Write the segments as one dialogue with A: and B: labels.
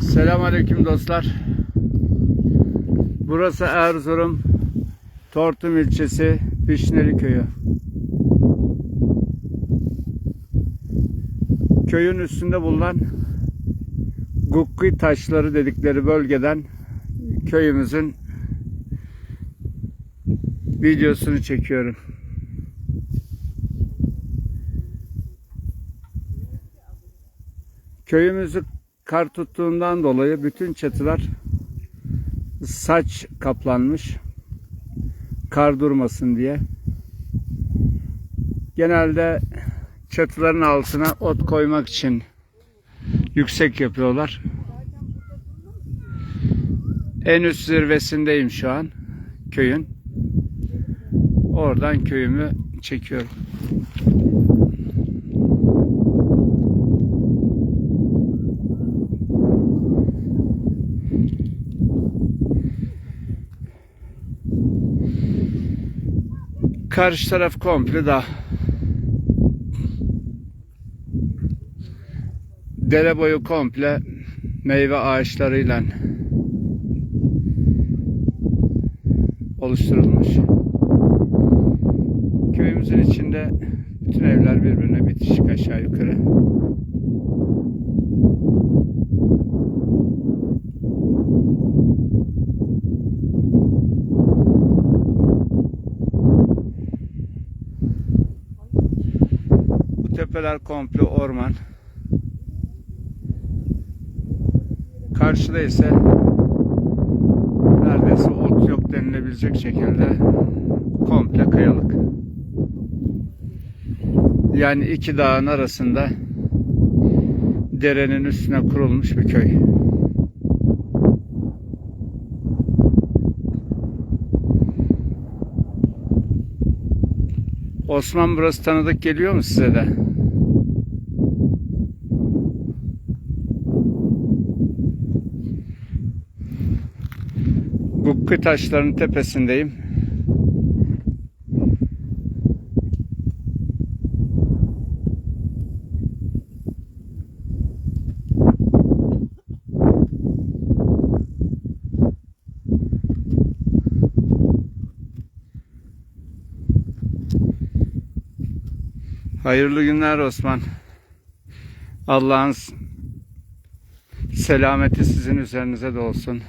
A: Selamünaleyküm dostlar. Burası Erzurum Tortum ilçesi Vişneli köyü. Köyün üstünde bulunan Gukki taşları dedikleri bölgeden köyümüzün videosunu çekiyorum. Köyümüzü kar tuttuğundan dolayı bütün çatılar saç kaplanmış. Kar durmasın diye. Genelde çatıların altına ot koymak için yüksek yapıyorlar. En üst zirvesindeyim şu an köyün. Oradan köyümü çekiyorum. Karşı taraf komple dağ. Dere boyu komple meyve ağaçlarıyla oluşturulmuş. Köyümüzün içinde bütün evler birbirine bitişik aşağı yukarı. Tepeler komple orman. Karşıda ise neredeyse ot yok denilebilecek şekilde komple kayalık. Yani iki dağın arasında derenin üstüne kurulmuş bir köy. Osman burası tanıdık geliyor mu size de? Gukki taşlarının tepesindeyim. Hayırlı günler Osman. Allah'ın selameti sizin üzerinize de olsun.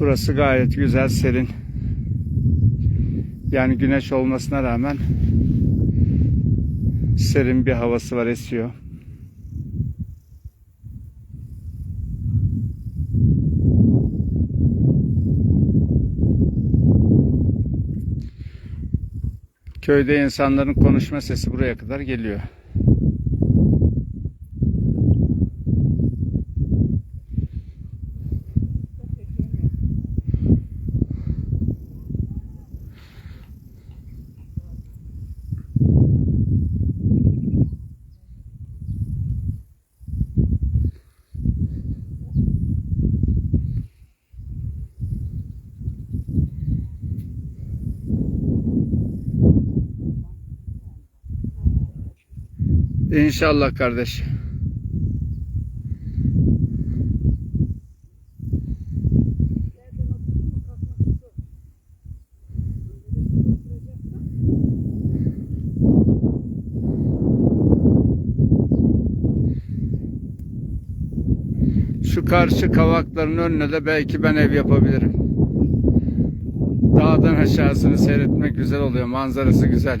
A: Burası gayet güzel, serin. Yani güneş olmasına rağmen serin bir havası var, esiyor. Köyde insanların konuşma sesi buraya kadar geliyor. İnşallah kardeş. Şu karşı kavakların önüne de belki ben ev yapabilirim. Dağdan aşağısını seyretmek güzel oluyor. Manzarası güzel.